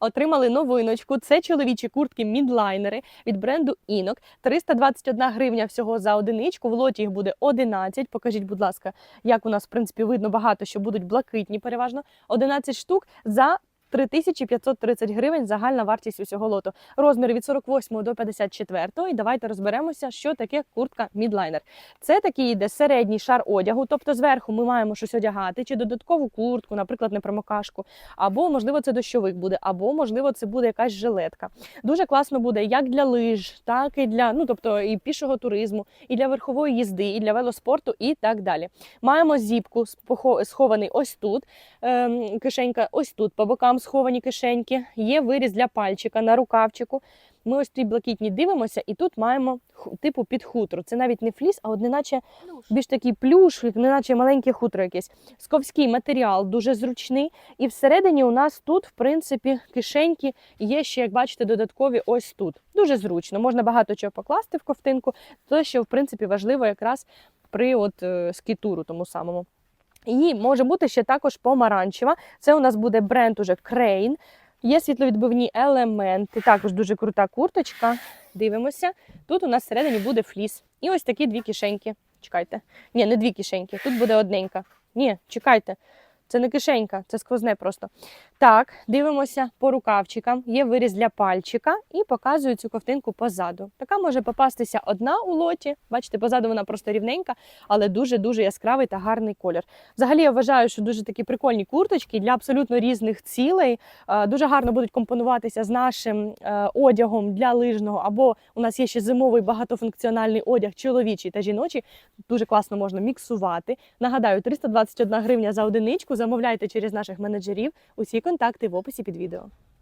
отримали новиночку. Це чоловічі куртки мідлайнери від бренду Інок. 321 гривня всього за одиничку. В лоті їх буде 11. Покажіть, будь ласка, як у нас в принципі видно багато, що будуть блакитні, переважно 11 штук за. 3530 гривень загальна вартість усього лоту. Розміри від 48 до 54. І давайте розберемося, що таке куртка мідлайнер. Це такий йде середній шар одягу, тобто зверху ми маємо щось одягати, чи додаткову куртку, наприклад, непромокашку, або можливо це дощовик буде, або можливо це буде якась жилетка. Дуже класно буде як для лиж, так і для ну тобто і пішого туризму, і для верхової їзди, і для велоспорту, і так далі. Маємо зіпку схований ось тут. Ем, кишенька ось тут, по бокам сховані кишеньки. Є виріз для пальчика на рукавчику. Ми ось ті блакитні дивимося, і тут маємо типу під хутро. Це навіть не фліс, а от неначе більш такий плюш, неначе маленьке хутро якесь. Сковський матеріал дуже зручний. І всередині у нас тут, в принципі, кишеньки є ще, як бачите, додаткові ось тут. Дуже зручно. Можна багато чого покласти в ковтинку, то що в принципі важливо якраз при от е, скітуру тому самому. І може бути ще також помаранчева. Це у нас буде бренд уже Crane. Є світловідбивні елементи. Також дуже крута курточка. Дивимося. Тут у нас всередині буде фліс. І ось такі дві кишеньки. Чекайте. Ні, не дві кишеньки. Тут буде одненька. Ні, чекайте. Це не кишенька, це сквозне просто. Так, дивимося по рукавчикам. Є виріз для пальчика і показую цю ковтинку позаду. Така може попастися одна у лоті. Бачите, позаду вона просто рівненька, але дуже-дуже яскравий та гарний колір. Взагалі я вважаю, що дуже такі прикольні курточки для абсолютно різних цілей. Е, Дуже гарно будуть компонуватися з нашим е, одягом для лижного. Або у нас є ще зимовий багатофункціональний одяг, чоловічий та жіночий. Дуже класно можна міксувати. Нагадаю, 321 гривня за одиничку. Замовляйте через наших менеджерів. Усі контакти в описі під відео.